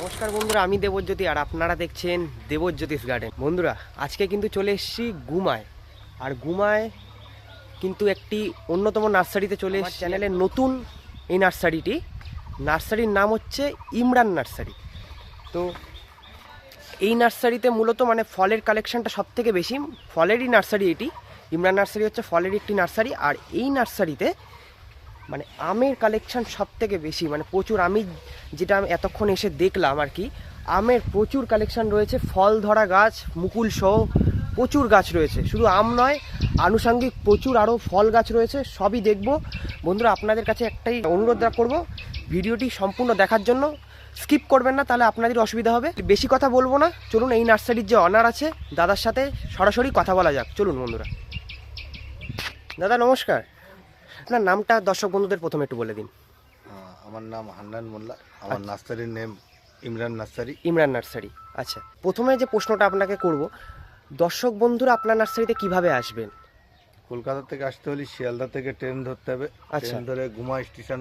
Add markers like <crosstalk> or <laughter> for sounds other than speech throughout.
নমস্কার বন্ধুরা আমি দেবজ্যোতি আর আপনারা দেখছেন দেবজ্যোতিষ গার্ডেন। বন্ধুরা আজকে কিন্তু চলে এসেছি গুমায়। আর গুমায় কিন্তু একটি অন্যতম নার্সারিতে চলে এসেছি। চ্যানেলের নতুন এই নার্সারিটি। নার্সারির নাম হচ্ছে ইমরান নার্সারি। তো এই নার্সারিতে মূলত মানে ফলের কালেকশানটা সব থেকে বেশি। ফলেরই নার্সারি এটি। ইমরান নার্সারি হচ্ছে ফলের একটি নার্সারি। আর এই নার্সারিতে মানে আমের কালেকশন সব থেকে বেশি মানে প্রচুর আমি যেটা আমি এতক্ষণ এসে দেখলাম আর কি, আমের প্রচুর কালেকশন রয়েছে, ফল ধরা গাছ, মুকুল সহ প্রচুর গাছ রয়েছে। শুধু আম নয়, আনুষঙ্গিক প্রচুর আরও ফল গাছ রয়েছে, সবই দেখব। বন্ধুরা, আপনাদের কাছে একটাই অনুরোধ করব, ভিডিওটি সম্পূর্ণ দেখার জন্য স্কিপ করবেন না, তাহলে আপনাদের অসুবিধা হবে। বেশি কথা বলব না, চলুন এই নার্সারির যে অনার আছে, দাদার সাথে সরাসরি কথা বলা যাক। চলুন বন্ধুরা। দাদা, নমস্কার। আপনার নামটা দর্শক বন্ধুদের প্রথমে একটু বলে দিন। আমার নাম হান্নান মোল্লা আমার নার্সারির name Imran nursery. Imran nursery আচ্ছা। প্রথমে যে প্রশ্নটা আপনাকে করব দর্শক বন্ধুরা আপনার নার্সারিতে কীভাবে আসবেন? কলকাতা থেকে আসতে হলে শিয়ালদা থেকে ট্রেন ধরতে হবে। আচ্ছা। ট্রেন ধরে গুমা স্টেশন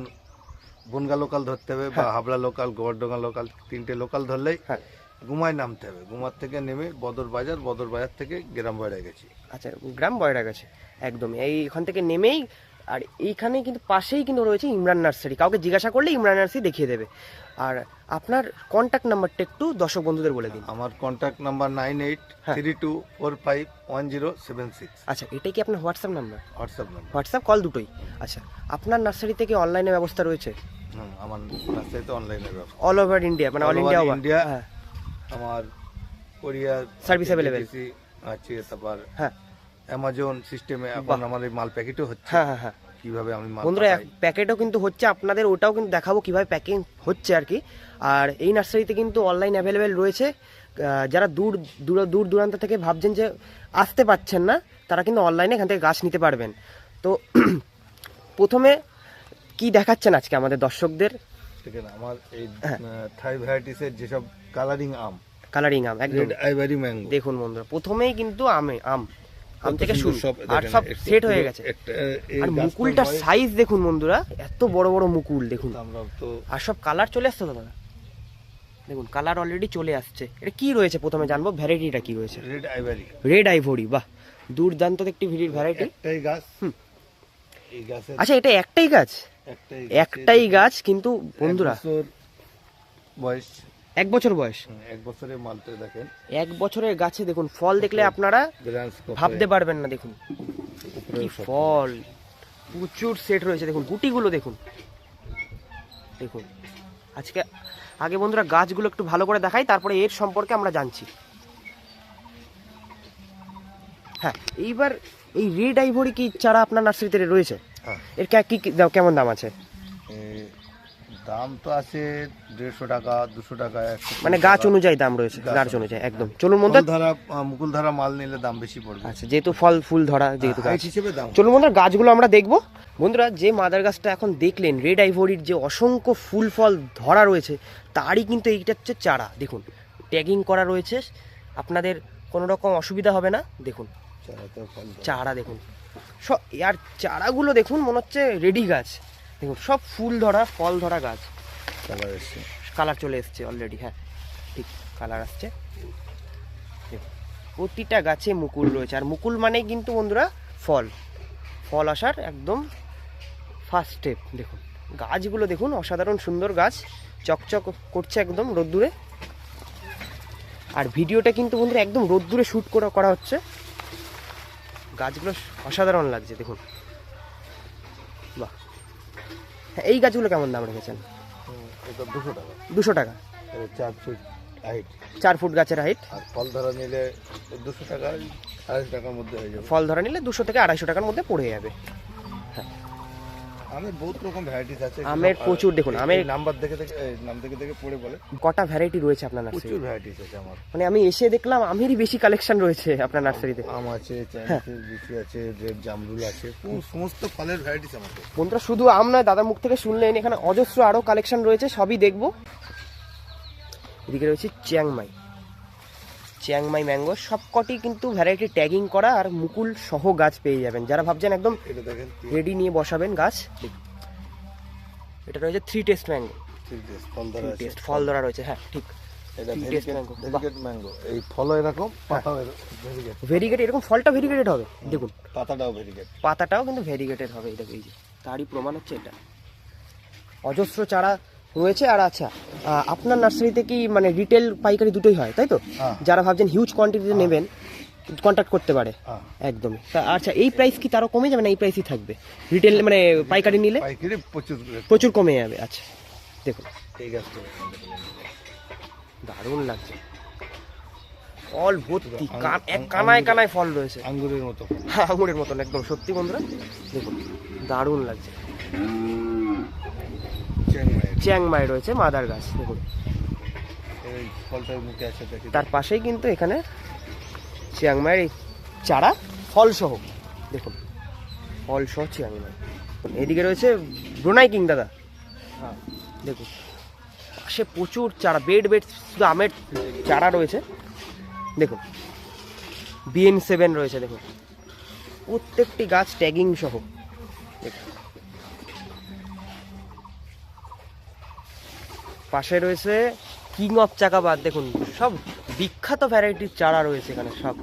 বনগা লোকাল ধরতে হবে বা হাবড়া লোকাল গোবরডোঙ্গা লোকাল তিনটে লোকাল ধরলেই হ্যাঁ। গুমায় নামতে হবে। গুমার থেকে নেমে বদর বাজার বদর বাজার থেকে গ্রাম বাইরে গেছি। আচ্ছা গ্রাম বয়রা গেছে একদমই। এই এখান থেকে নেমেই আর এইখানেই কিন্তু পাশেই কিন্তু রয়েছে ইমরান নার্সারি। কাউকে জিজ্ঞাসা করলে ইমরান নার্সারি দেখিয়ে দেবে। আর আপনার কন্ট্যাক্ট নাম্বারটা একটু দর্শক বন্ধুদের বলে দিন। আমার contact number nine eight. Three two four five one zero seven six আচ্ছা এটাই কি আপনার WhatsApp number WhatsApp number WhatsApp call দুটোই। আচ্ছা আপনার নার্সারি থেকে অনলাইনে ব্যবস্থা রয়েছে? আমার নার্সারিতে অনলাইনে ব্যবস্থা। অল ওভার ইন্ডিয়া মানে অল ইন্ডিয়া হ্যাঁ। আমার কোরিয়া Service available। আছে তারপর হ্যাঁ। অ্যামাজন সিস্টেমে এখন এই মাল প্যাকেটও হচ্ছে। হ্যাঁ হ্যাঁ হ্যাঁ। কীভাবে আমি মাল বন্ধুরা প্যাকেটও কিন্তু হচ্ছে আপনাদের ওটাও কিন্তু দেখাবো কীভাবে প্যাকিং হচ্ছে আর কি। আর এই নার্সারিতে কিন্তু অনলাইন অ্যাভেলেবেল রয়েছে। যারা দূর দূর দূর দূরান্ত থেকে ভাবছেন যে আসতে পারছেন না তারা কিন্তু অনলাইনে এখান থেকে গাছ নিতে পারবেন। তো <clears throat> প্রথমে কি দেখাচ্ছেন আজকে আমাদের দর্শকদের? আমার এই। থাই ভ্যারাইটিসের যেসব কালারিং আম কালারিং আম একদম। আইভারি ম্যাঙ্গো দেখুন বন্ধুরা প্রথমেই কিন্তু আমে আম। আম থেকে শুরু। আর সব সেট হয়ে গেছে। আর মুকুলটার সাইজ দেখুন বন্ধুরা এত বড় বড় মুকুল দেখুন। আর সব কালার চলে আসছে দাদা? দেখুন কালার অলরেডি চলে আসছে। এটা কি রয়েছে? প্রথমে জানব ভ্যারাইটিটা কি রয়েছে? রেড আইভারি রেড আইভরি বাহ। দুর্দান্ত একটি ভিড়ির ভ্যারাইটি একটাই গাছ। আচ্ছা এটা একটাই গাছ? একটাই গাছ। কিন্তু বন্ধুরা বয়স। এক বছর বয়স। এক বছরের মালটা দেখেন। এক বছরের গাছে দেখুন ফল দেখলে আপনারা ভাবতে পারবেন না দেখুন। কি ফল প্রচুর সেট রয়েছে দেখুন গুটিগুলো দেখুন। দেখুন আজকে আগে বন্ধুরা গাছগুলো একটু ভালো করে দেখাই তারপরে এর সম্পর্কে আমরা জানছি। হ্যাঁ এইবার এই রেড আইভরি কি চারা আপনার নার্সারিতে রয়েছে? হ্যাঁ। এর কে- কেমন দাম আছে? দাম তো আছে দেড়শো টাকা দুশো টাকা মানে গাছ অনুযায়ী দাম রয়েছে গাছ অনুযায়ী। একদম। চলুন বন্ধু ধারা মুকুল ধারা মাল নিলে দাম বেশি পড়বে। আচ্ছা যেহেতু ফল ফুল ধরা যেহেতু গাছ। হিসেবে দাম। চলুন বন্ধুরা গাছগুলো আমরা দেখব। বন্ধুরা যে মাদার গাছটা এখন দেখলেন রেড আইভরির যে অসংখ্য ফুল ফল ধরা রয়েছে তারই কিন্তু এইটা হচ্ছে চারা। দেখুন ট্যাগিং করা রয়েছে। আপনাদের কোনো রকম অসুবিধা হবে না। দেখুন। চারা দেখুন। সব আর চারাগুলো দেখুন মনে হচ্ছে রেডি গাছ। দেখুন সব ফুল ধরা ফল ধরা গাছ। কালার এসছে। কালার চলে এসছে অলরেডি হ্যাঁ ঠিক কালার আসছে। প্রতিটা গাছে মুকুল রয়েছে আর মুকুল মানেই কিন্তু বন্ধুরা ফল। ফল আসার একদম ফার্স্ট স্টেপ দেখুন। গাছগুলো দেখুন অসাধারণ সুন্দর গাছ চকচক করছে একদম রোদ্দুরে। আর ভিডিওটা কিন্তু বন্ধুরা একদম রোদ্দুরে শ্যুট করা করা হচ্ছে। গাছগুলো অসাধারণ লাগছে দেখুন। হ্যাঁ এই গাছগুলো কেমন দাম রেখেছেন? দুশো টাকা। দুশো টাকা। চার ফুট হাইট চার ফুট গাছের হাইট আর ফল ধরা নিলে দুশো টাকা আড়াইশো টাকার মধ্যে হয়ে যাবে। ফল ধরা নিলে দুশো থেকে আড়াইশো টাকার মধ্যে পড়ে যাবে। আমের বহুত রকম ভ্যারাইটিস আছে। আমের প্রচুর দেখুন, আমের- নাম্বার দেখে দেখে নাম দেখে দেখে পড়ে বলে। কটা ভ্যারাইটি রয়েছে আপনার নার্সারি প্রচুর ভ্যারাইটিস আছে আমার। মানে আমি এসে দেখলাম আমেরই বেশি কালেকশন রয়েছে আপনার নার্সারিতে আম আছে হ্যাঁ। লিচু আছে রেড জামরুল আছে সমস্ত ফলের ভ্যারাইটিস আমার। বন্ধুরা শুধু আম নয় দাদার মুখ থেকে শুনলেন এখানে অজস্র আরও কালেকশন রয়েছে সবই দেখব। এদিকে রয়েছে চিয়াংমাই। চিয়াংমাই ম্যাঙ্গো সবকটি কিন্তু ভ্যারাইটি ট্যাগিং করা আর মুকুল সহ গাছ পেয়ে যাবেন। যারা ভাবছেন একদম রেডি নিয়ে বসাবেন গাছ এটা রয়েছে থ্রি টেস্ট ম্যাঙ্গো ফল ধরা টেস্ট ফল ধরা রয়েছে হ্যাঁ ঠিক। এই ফলও এরকম পাতাও ভেরিগেট। এরকম ফলটা ভেরিগেটেড হবে দেখুন। পাতাটাও ভেরিগেট পাতাটাও কিন্তু ভেরিগেটেড হবে এটা এই যে। তারই প্রমাণ হচ্ছে এটা। অজস্র চারা রয়েছে আর আচ্ছা আপনার নার্সারিতে কি মানে রিটেল পাইকারি দুটোই হয় তাই তো? হ্যাঁ। যারা ভাবছেন হিউজ কোয়ান্টিটিতে নেবেন কন্ট্যাক্ট করতে পারে। হ্যাঁ। একদমই। তা আচ্ছা এই প্রাইস কি তারও কমে যাবে না এই প্রাইসই থাকবে? রিটেল মানে পাইকারি নিলে? প্রচুর কমে যাবে। আচ্ছা। দেখুন। ঠিক আছে। দারুণ লাগছে। ফল ভর্তি এক কানায় কানায় ফল রয়েছে। আঙ্গুরের মতো। হ্যাঁ, আঙুরের মতন একদম। সত্যি বন্ধুরা দেখুন দারুণ লাগছে। চ্যাংমাই রয়েছে মাদার গাছ দেখুন। তার পাশেই কিন্তু এখানে চিয়াংমাইয়ের এই চারা ফলসহ দেখুন। ফলসহ চিয়াংমাই। এদিকে রয়েছে ব্রোনাই কিং দাদা। হ্যাঁ। দেখুন পাশে প্রচুর চারা বেড বেড শুধু আমের চারা রয়েছে। দেখুন বিএন সেভেন রয়েছে দেখুন। প্রত্যেকটি গাছ ট্যাগিং সহ। দেখুন। পাশে রয়েছে কিং অফ চাকাবাদ দেখুন সব বিখ্যাত ভ্যারাইটির চারা রয়েছে এখানে সব।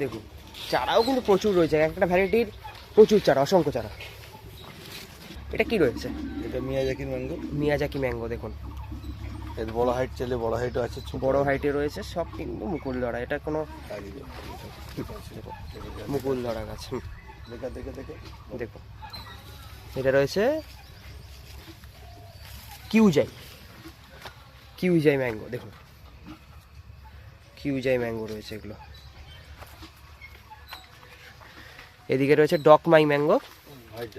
দেখুন চারাও কিন্তু প্রচুর রয়েছে একটা ভ্যারাইটির প্রচুর চারা অসংখ্য চারা। এটা কি রয়েছে? এটা মিয়াজাকির ম্যাঙ্গো। মিয়াজাকি ম্যাঙ্গো দেখুন। এর বড় হাইট চলে বড় হাইটও আছে বড় হাইটে রয়েছে সব কিন্তু মুকুল ধরা এটা কোনো মুকুল ধরা গাছ দেখা দেখে দেখে। দেখুন এটা রয়েছে কিউজাই কিউজাই ম্যাঙ্গো, দেখুন। কিউজাই ম্যাঙ্গো রয়েছে এগুলো। এদিকে রয়েছে ডকমাই ম্যাঙ্গো। হাইট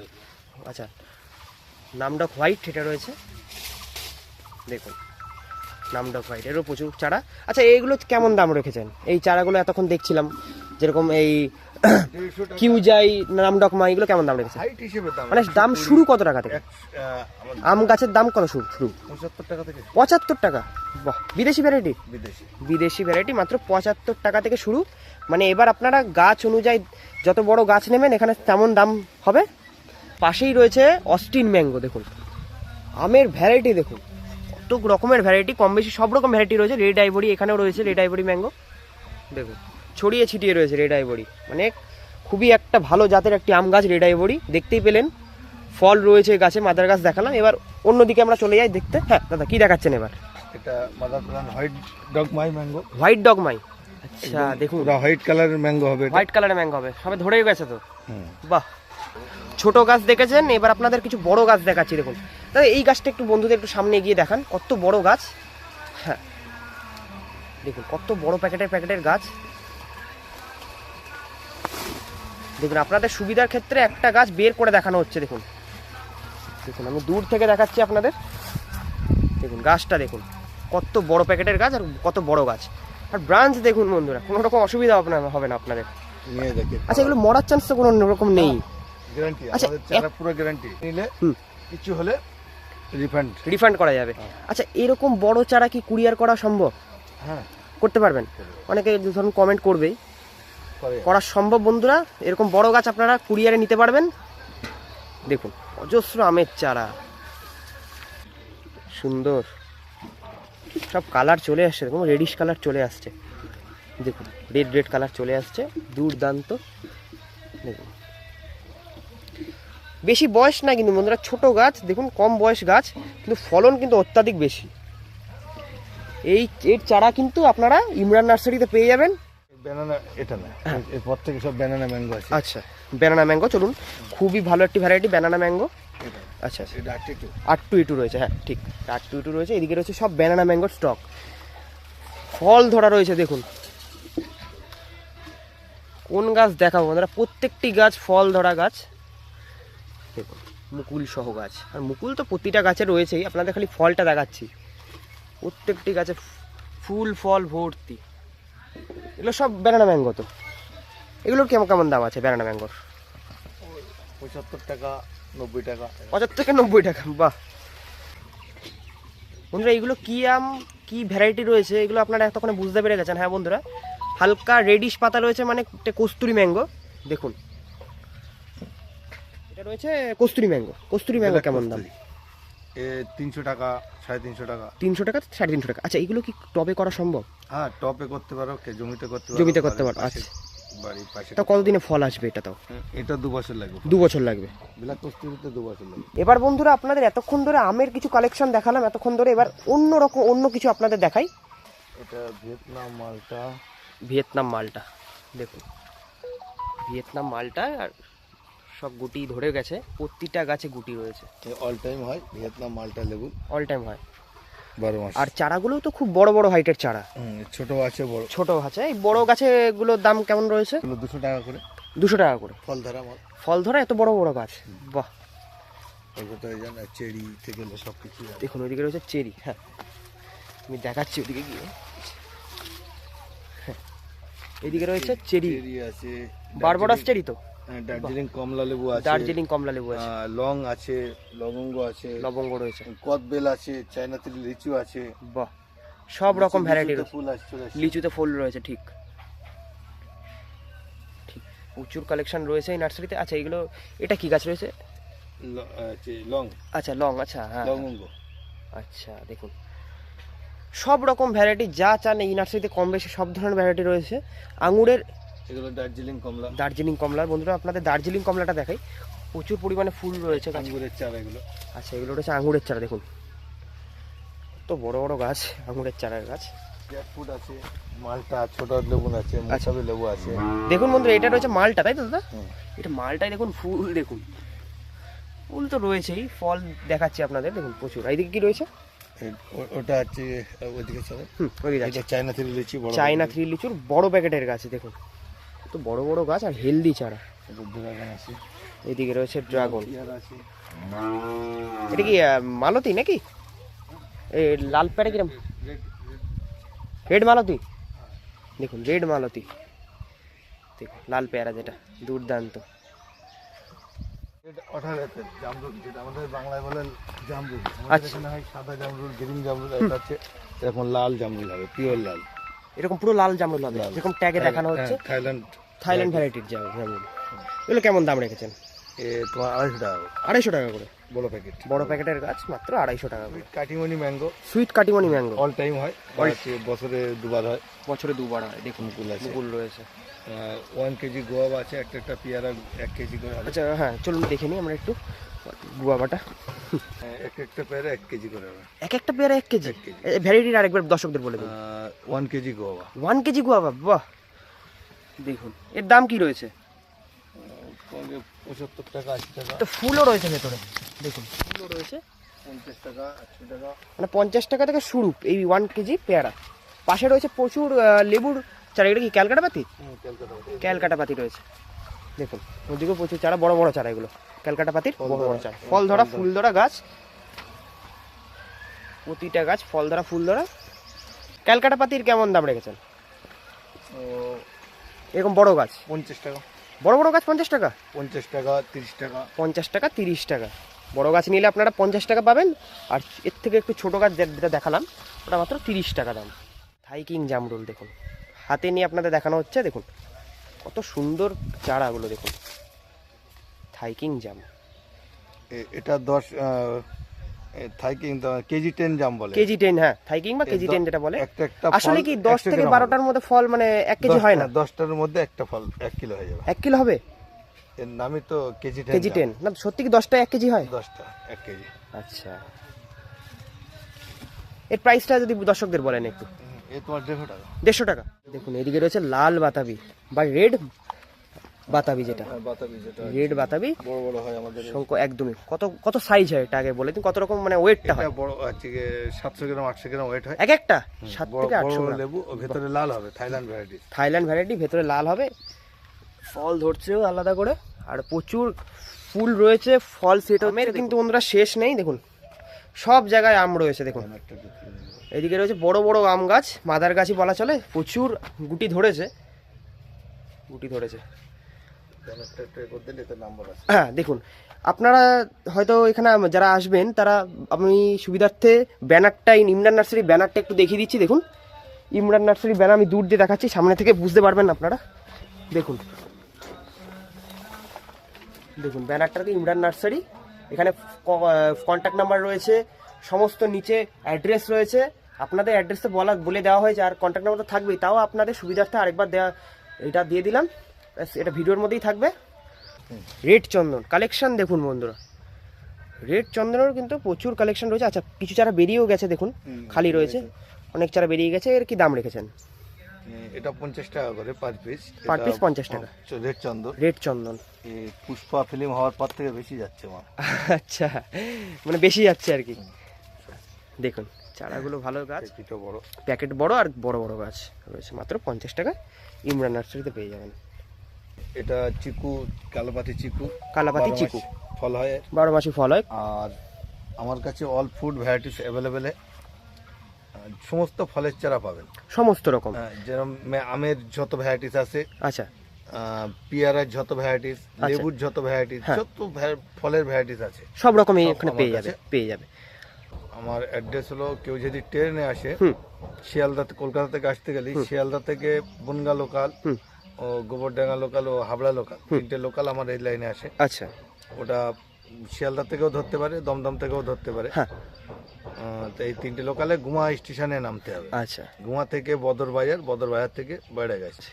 আচ্ছা নামডক হোয়াইট এটা রয়েছে। দেখুন, নামডক হোয়াইট, এরও প্রচুর চারা। আচ্ছা এইগুলো কেমন দাম রেখেছেন? এই চারাগুলো এতক্ষণ দেখছিলাম। যেরকম এই কিউজাই নামডক মা এগুলো কেমন দাম দাম মানে দাম শুরু কত টাকা থেকে? আম গাছের দাম কত শুরু শুরু? পঁচাত্তর টাকা থেকে। পঁচাত্তর টাকা। বাহ বিদেশি ভ্যারাইটি বিদেশি। বিদেশি ভ্যারাইটি মাত্র পঁচাত্তর টাকা থেকে শুরু। মানে এবার আপনারা গাছ অনুযায়ী যত বড় গাছ নেবেন এখানে তেমন দাম হবে। পাশেই রয়েছে অস্টিন ম্যাঙ্গো দেখুন। আমের ভ্যারাইটি দেখুন। কত রকমের ভ্যারাইটি কম বেশি সব রকম ভ্যারাইটি রয়েছে। রেড আইভরি এখানেও রয়েছে রেড আইভরি ম্যাঙ্গো দেখুন। ছড়িয়ে ছিটিয়ে রয়েছে রেড আইভরি। মানে খুবই একটা ভালো জাতের একটি আম গাছ রেড আইভরি। দেখতেই পেলেন। ফল রয়েছে গাছে মাদার গাছ দেখালাম। এবার অন্যদিকে আমরা চলে যাই দেখতে। হ্যাঁ দাদা কি দেখাচ্ছেন এবার? এটা মাদার হোয়াইট ডগ মাই ম্যাঙ্গো। হোয়াইট ডগ মাই। আচ্ছা দেখুন। পুরো হোয়াইট কালারের ম্যাঙ্গো হবে হোয়াইট কালারের ম্যাঙ্গো হবে। সবে ধরেই গেছে তো। বাহ। ছোট গাছ দেখেছেন। এবার আপনাদের কিছু বড় গাছ দেখাচ্ছি দেখুন। দাদা এই গাছটা একটু বন্ধুদের একটু সামনে এগিয়ে দেখান। কত বড় গাছ। হ্যাঁ। দেখুন কত বড় প্যাকেটের প্যাকেটের গাছ। দেখুন আপনাদের সুবিধার ক্ষেত্রে একটা গাছ বের করে দেখানো হচ্ছে দেখুন। দেখুন আমি দূর থেকে দেখাচ্ছি আপনাদের। দেখুন গাছটা দেখুন কত বড় প্যাকেটের গাছ আর কত বড় গাছ। আর ব্রাঞ্চ দেখুন বন্ধুরা কোনো রকম অসুবিধা আপনার হবে না আপনাদের। আচ্ছা এগুলো মরার চান্স তো কোনো রকম নেই। গ্যারান্টি আচ্ছা, পুরো গ্যারান্টি নিলে। কিছু হলে রিফান্ড রিফান্ড করা যাবে। আচ্ছা এরকম বড় চারা কি কুরিয়ার করা সম্ভব? হ্যাঁ। করতে পারবেন? অনেকে ধরুন কমেন্ট করবেই। করে। সম্ভব, বন্ধুরা। এরকম বড় গাছ আপনারা কুরিয়ারে নিতে পারবেন। দেখুন, অজস্র আমের চারা। সুন্দর। সব কালার চলে আসছে, দেখুন রেডিশ কালার চলে আসছে। দেখুন রেড রেড কালার চলে আসছে, দুর্দান্ত। দেখুন। বেশি বয়স না কিন্তু, বন্ধুরা, ছোট গাছ, দেখুন, কম বয়স গাছ, কিন্তু ফলন কিন্তু অত্যাধিক বেশি। এই এর চারা কিন্তু আপনারা ইমরান নার্সারিতে পেয়ে যাবেন। ব্যানানা এটা না। এরপর থেকে সব ব্যানানা ম্যাঙ্গো আছে। আচ্ছা ব্যানানা ম্যাঙ্গো চলুন। খুবই ভালো একটি ভ্যারাইটি ব্যানানা ম্যাঙ্গো আচ্ছা আচ্ছা। আট টু ইটু রয়েছে হ্যাঁ ঠিক। আট টু ইটু রয়েছে এদিকে রয়েছে সব ব্যানানা ম্যাঙ্গোর স্টক ফল ধরা রয়েছে দেখুন। কোন গাছ দেখাবো? বন্ধুরা প্রত্যেকটি গাছ ফল ধরা গাছ। দেখুন মুকুল সহ গাছ। আর মুকুল তো প্রতিটা গাছে রয়েছেই আপনাদের খালি ফলটা দেখাচ্ছি। প্রত্যেকটি গাছে ফুল ফল ভর্তি। এগুলো সব ব্যানানা ম্যাঙ্গো তো। এগুলোর কেমন কেমন দাম আছে ব্যানানা ম্যাঙ্গোর পঁচাত্তর টাকা নব্বই টাকা। পঁচাত্তর থেকে নব্বই টাকা বাহ। বন্ধুরা এগুলো কী আম কী ভ্যারাইটি রয়েছে এগুলো আপনারা এতক্ষণে বুঝতে পেরে গেছেন। হ্যাঁ বন্ধুরা হালকা রেডিশ পাতা রয়েছে মানে একটা কস্তুরি ম্যাঙ্গো দেখুন। এটা রয়েছে কস্তুরি ম্যাঙ্গো কস্তুরি ম্যাঙ্গো কেমন দাম? তিনশো টাকা সাড়ে তিনশো টাকা। তিনশো টাকা সাড়ে তিনশো টাকা। আচ্ছা এগুলো কি টবে করা সম্ভব? হ্যাঁ টপে করতে পারো জমিতে করতে পারো। জমিতে করতে পারো, আচ্ছা। বাড়ির পাশে তা কতদিনে ফল আসবে এটা তাও এটা দু বছর লাগবে। দু বছর লাগবে। ব্ল্যাক কস্তুরিতে দু বছর লাগবে। এবার বন্ধুরা আপনাদের এতক্ষণ ধরে আমের কিছু কালেকশন দেখালাম এতক্ষণ ধরে এবার অন্য রকম অন্য কিছু আপনাদের দেখাই। এটা ভিয়েতনাম মালটা। ভিয়েতনাম মালটা দেখুন। ভিয়েতনাম মালটা আর সব গুটি ধরে গেছে প্রতিটা গাছে গুটি রয়েছে। অল টাইম হয় ভিয়েতনাম মালটা লেবু অল টাইম হয় বারো মাস। আর চারাগুলোও তো খুব বড় বড় হাইটের চারা। ছোট আছে বড়। ছোট আছে এই বড় গাছেগুলোর দাম কেমন রয়েছে? দুশো টাকা করে। দুশো টাকা করে। ফল ধরা ফল ধরা এত বড় বড় গাছ বাহ। চেরি থেকে সব কিছু। দেখুন ওইদিকে রয়েছে চেরি হ্যাঁ। আমি দেখাচ্ছি ওদিকে গিয়ে। হ্যাঁ। এদিকে রয়েছে চেরি আছে। বারবারাস চেরি তো? দার্জিলিং কমলা লেবু আছে দার্জিলিং কমলা লেবু আছে। লং আছে লবঙ্গ আছে লবঙ্গ রয়েছে। কদবেল আছে চায়না তিল লিচু আছে। বাহ সব রকম লিচু- ভ্যারাইটি ফুল আসছে। লিচুতে ফুল রয়েছে ঠিক। ঠিক প্রচুর কালেকশন রয়েছে এই নার্সারিতে। আচ্ছা এগুলো এটা কি গাছ রয়েছে? লং আচ্ছা লং আচ্ছা হ্যাঁ। লবঙ্গ। আচ্ছা দেখুন। সব রকম ভ্যারাইটি যা চান এই নার্সারিতে কম বেশি সব ধরনের ভ্যারাইটি রয়েছে। আঙুরের এগুলো দার্জিলিং কমলা। দার্জিলিং কমলার বন্ধুরা আপনাদের দার্জিলিং কমলাটা দেখাই। প্রচুর পরিমাণে ফুল রয়েছে গাছে। আঙ্গুরের চারা এগুলো। আচ্ছা এগুলো রয়েছে আঙুরের চারা দেখুন। তো বড় বড় গাছ আঙুরের চারার গাছ। জ্যাকফ্রুট আছে মালটা ছোট লেবু আছে আচ্ছা। মুসাবি লেবু আছে। দেখুন বন্ধুরা এটা রয়েছে মালটা তাই তো দাদা? এটা মালটাই দেখুন ফুল দেখুন। ফুল তো রয়েছেই ফল দেখাচ্ছি আপনাদের দেখুন প্রচুর। এইদিকে কি রয়েছে? ওটা আছে ওইদিকে চলে। চায়না তিল লিচি চাইনা থ্রি লিচুর বড় প্যাকেটের গাছ দেখুন। বড় বড় গাছ আর হেলদি চারা। ড্রাগন রয়েছে ড্রাগন এটা কি মালতী নাকি? এই লাল প্যারে কিরম? রেড মালতি? দেখুন রেড মালতি। দেখুন লাল পেয়ারা যেটা দুর্দান্ত। আচ্ছা। হচ্ছে এরকম লাল জামরুল হবে পিওর লাল। এরকম পুরো লাল জামরুল হবে। যেরকম ট্যাগে দেখানো হচ্ছে। হ্যাঁ, থাইল্যান্ড থাইল্যান্ড ভ্যারাইটির জামরুল এগুলো কেমন দাম রেখেছেন? এ তোমার আড়াইশো টাকা করে, আড়াইশো টাকা করে? বড় প্যাকেট বড় প্যাকেটের গাছ মাত্র আড়াইশো টাকা করে। Katimon mango sweet Katimon mango all time হয়। বছরে দুবার হয়। বছরে দুবার হয়। দেখুন মুকুল আছে। মুকুল রয়েছে। ওয়ান কেজি গোয়াবা আছে একটা একটা পেয়ারা এক কেজি করে আচ্ছা হ্যাঁ চলুন দেখে নিই আমরা একটু গুয়াবাটা হ্যাঁ, এক একটা পেয়ারা এক কেজি করে হবে। এক একটা পেয়ারা এক কেজি ভ্যারাইটির আরেকবার দর্শকদের বলে দিন। One KG guava one KG guava বাহ। দেখুন এর দাম কি রয়েছে? পঁচাত্তর টাকা আশি টাকা। তো ফুলও রয়েছে ভেতরে দেখুন। ফুলও রয়েছে। পঞ্চাশ টাকা আশি টাকা। মানে পঞ্চাশ টাকা থেকে শুরু এই ওয়ান কেজি পেয়ারা। পাশে রয়েছে প্রচুর লেবুর চারা। এটা কি ক্যালকাটা পাতি? ক্যালকাটা ক্যালকাটা পাতি রয়েছে। দেখুন ওদিকেও প্রচুর চারা বড় বড় চারা এগুলো। ক্যালকাটা পাতির বড় বড় চারা। ফল ধরা। ফুল ধরা গাছ। প্রতিটা গাছ ফল ধরা ফুল ধরা ক্যালকাটা পাতির কেমন দাম রেখেছেন? এরকম বড় গাছ? পঞ্চাশ টাকা। বড় বড় গাছ পঞ্চাশ টাকা? পঞ্চাশ টাকা তিরিশ টাকা। পঞ্চাশ টাকা তিরিশ টাকা। বড় গাছ নিলে আপনারা পঞ্চাশ টাকা পাবেন। আর এর থেকে একটু ছোটো গাছ যেটা দেখালাম ওটা মাত্র তিরিশ টাকা দাম। থাইকিং জামরুল দেখুন। হাতে নিয়ে আপনাদের দেখানো হচ্ছে দেখুন। কত সুন্দর চারাগুলো দেখুন। থাইকিং জাম এটা দশ থাইকিং কেজি টেন জাম বলে। কেজি টেন হ্যাঁ থাইকিং বা কেজি এ দ- টেন যেটা বলে। একটা একটা আসলে কি এক দশ থেকে সেকেন্ডে বারোটার মধ্যে ফল মানে এক কেজি হয় না? দশটা- দশটার মধ্যে একটা ফল এক কিলো হয়ে যাবে। এক কিলো হবে? এর নামই তো কেজি টেন কেজি টেন না সত্যি কি দশটা এক কেজি হয়? দশটা এক কেজি। আচ্ছা। এর প্রাইসটা যদি দর্শকদের বলেন একটু। এ তোমার দেড়শো টাকা। দেড়শো টাকা। দেখুন এদিকে রয়েছে লাল বাতাবি বা রেড বাতাবি যেটা। বাতাবি যেটা রেড বাতাবি। বড় বড় হয় আমাদের। শঙ্খ একদমই। কত কত সাইজ হয় এটা আগে বলে দিন? কত রকম মানে ওয়েটটা হয়? বড় আছে সাতশো গ্রাম আটশো গ্রাম ওয়েট হয়। এক একটা? সাত থেকে বড় আটশো বড় গ্রাম। লেবু ভেতরে লাল হবে থাইল্যান্ড ভ্যারাইটি থাইল্যান্ড ভ্যারাইটি ভেতরে লাল হবে। ফল ধরছেও আলাদা করে। আর প্রচুর ফুল রয়েছে ফল সেট হচ্ছে। কিন্তু বন্ধুরা শেষ নেই দেখুন। সব জায়গায় আম রয়েছে দেখুন। এদিকে রয়েছে বড় বড় আম গাছ। মাদার গাছই বলা চলে। প্রচুর গুটি ধরেছে। গুটি ধরেছে করতে এতে নাম্বার আছে হ্যাঁ দেখুন, আপনারা হয়তো এখানে যারা আসবেন, তারা আমি সুবিধার্থে ব্যানারটাই ইমরান নার্সারি ব্যানারটা একটু দেখিয়ে দিচ্ছি, দেখুন। ইমরান নার্সারি ব্যানার আমি দূর দিয়ে দেখাচ্ছি, সামনে থেকে বুঝতে পারবেন আপনারা। দেখুন। দেখুন ব্যানারটাতে ইমরান নার্সারি। এখানে কন্ট্যাক্ট নাম্বার রয়েছে, সমস্ত নিচে অ্যাড্রেস রয়েছে। আপনাদের অ্যাড্রেসটা বলা বলে দেওয়া হয়েছে, আর কন্ট্যাক্ট নাম্বার তো থাকবেই। তাও আপনাদের সুবিধার্থে আরেকবার দেওয়া এটা দিয়ে দিলাম। ব্যাস, এটা ভিডিওর মধ্যেই থাকবে। রেড চন্দন কালেকশান দেখুন বন্ধুরা। রেড চন্দনেরও কিন্তু প্রচুর কালেকশন রয়েছে। আচ্ছা কিছু চারা বেরিয়েও গেছে দেখুন খালি রয়েছে। অনেক চারা বেরিয়ে গেছে এর কি দাম রেখেছেন? এটা পঞ্চাশ টাকা করে পার পিস Per piece 50 টাকা। রেড চন্দর রেড চন্দন। পুষ্পা ফিল্ম হওয়ার পর থেকে বেশি যাচ্ছে আমার। আচ্ছা মানে বেশি যাচ্ছে আর কি। দেখুন চারাগুলো ভালো গাছ। বড়। প্যাকেট বড় আর বড় বড় গাছ রয়েছে। মাত্র পঞ্চাশ টাকা ইমরান নার্সারিতে পেয়ে যাবেন। এটা চিকু কালোপাতি চিকু। কালাপাতি চিকু। ফল হয়। বারো মাসি ফল হয়। আর আমার কাছে অল ফুড ভ্যারাইটিস অ্যাভেলেবেল সমস্ত ফলের চারা পাবেন। সমস্ত রকম। আহ, যেরকম আমের যত ভ্যারাইটিস আছে আচ্ছা। পেয়ারার যত ভ্যারাইটিস লেবুর যত ভ্যারাইটিস হ্যাঁ। যত ফলের ভ্যারাইটিস আছে। সব রকমই এখানে পেয়ে যাবে পেয়ে যাবে। আমার অ্যাড্রেস হলো কেউ যদি ট্রেনে আসে শিয়ালদা কলকাতা থেকে আসতে গেলে শিয়ালদা থেকে বনগা লোকাল ও গোবরডাঙ্গা লোকাল ও হাবড়া লোকাল তিনটে লোকাল আমার এই লাইনে আসে। আচ্ছা। ওটা শিয়ালদা থেকেও ধরতে পারে দমদম থেকেও ধরতে পারে। হ্যাঁ। তো এই তিনটে লোকালে গুমা স্টেশনে নামতে হবে। আচ্ছা। গুমা থেকে বদর বাজার বদর বাজার থেকে বাইরে গেছে।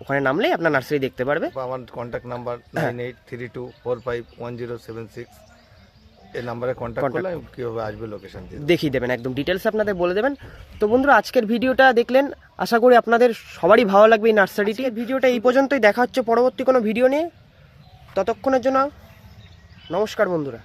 ওখানে নামলে আপনার নার্সারি দেখতে পারবে? আমার contact number. Nine eight three two four five one zero seven six এই নাম্বারে কন্ট্যাক্ট করলে কীভাবে আসবে লোকেশন দেখিয়ে দেবেন একদম ডিটেলস আপনাদের বলে দেবেন। তো বন্ধুরা আজকের ভিডিওটা দেখলেন আশা করি আপনাদের সবারই ভালো লাগবে এই নার্সারিটি। ভিডিওটা এই পর্যন্তই দেখা হচ্ছে পরবর্তী কোনো ভিডিও নিয়ে। ততক্ষণের জন্য নমস্কার বন্ধুরা।